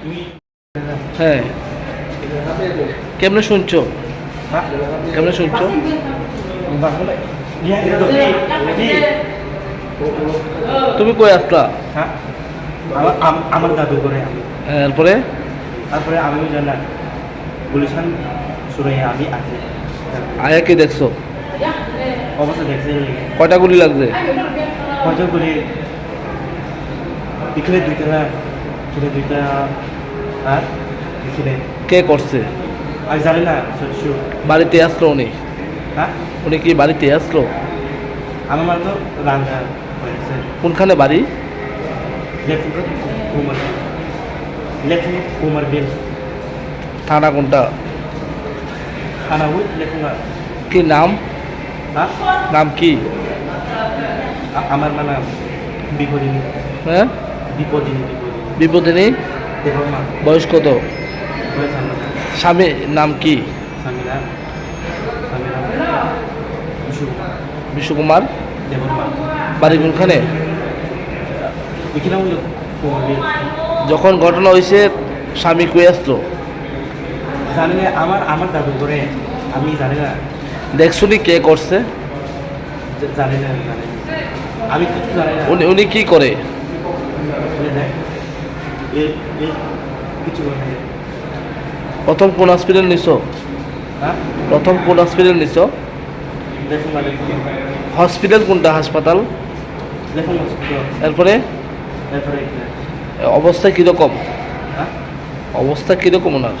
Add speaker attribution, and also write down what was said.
Speaker 1: তুমি
Speaker 2: হ্যাঁ। কেমন শুনছো? কেমনে শুনছো? তুমি কই আসলা?
Speaker 1: আমার দাদু করে
Speaker 2: হ্যাঁ, এরপরে?
Speaker 1: তারপরে আমিও জানা গুলিশান সুরে আমি আছি।
Speaker 2: আয়া কি দেখছ?
Speaker 1: অবস্থা দেখছে
Speaker 2: কয়টা গুলি লাগছে?
Speaker 1: কতগুলি এখানে দুইটা না এখানে দুইটা আর এখানে
Speaker 2: কে করছে?
Speaker 1: আমি জানি না
Speaker 2: বাড়িতে আসলো উনি?
Speaker 1: হ্যাঁ?
Speaker 2: উনি কি বাড়িতে আসলো?
Speaker 1: আমার তো রান্না হয়েছে
Speaker 2: কোনখানে বাড়ি?
Speaker 1: লেফট কুমার বিল
Speaker 2: থানা কোনটা?
Speaker 1: খানা উইথ লেফট
Speaker 2: কি নাম?
Speaker 1: হ্যাঁ?
Speaker 2: নাম কি?
Speaker 1: আমার মানে বিপদিনী।
Speaker 2: হ্যাঁ?
Speaker 1: বিপদিনী বিপদিনী।
Speaker 2: বয়স কত? স্বামী নাম কি? বিশ্বকুমার বাড়ি কোনখানে? যখন ঘটনা হয়েছে স্বামী কই আসলো?
Speaker 1: জানি না আমার আমার দাদু করে আমি জানি না।
Speaker 2: কে করছে?
Speaker 1: জানি না জানি না। আমি কিছু জানি না।
Speaker 2: উনি উনি কি করে?
Speaker 1: বলে দেখ এ এ কিছু বলে না।
Speaker 2: প্রথম কোন হসপিটাল নিছো?
Speaker 1: হ্যাঁ?
Speaker 2: প্রথম কোন হসপিটাল নিছো?
Speaker 1: দেখুন মানে
Speaker 2: হসপিটাল কোনটা হাসপাতাল?
Speaker 1: দেখুন
Speaker 2: এরপরে?
Speaker 1: তারপরে এখানে
Speaker 2: অবস্থা কীরকম? অবস্থা কীরকম ওনার?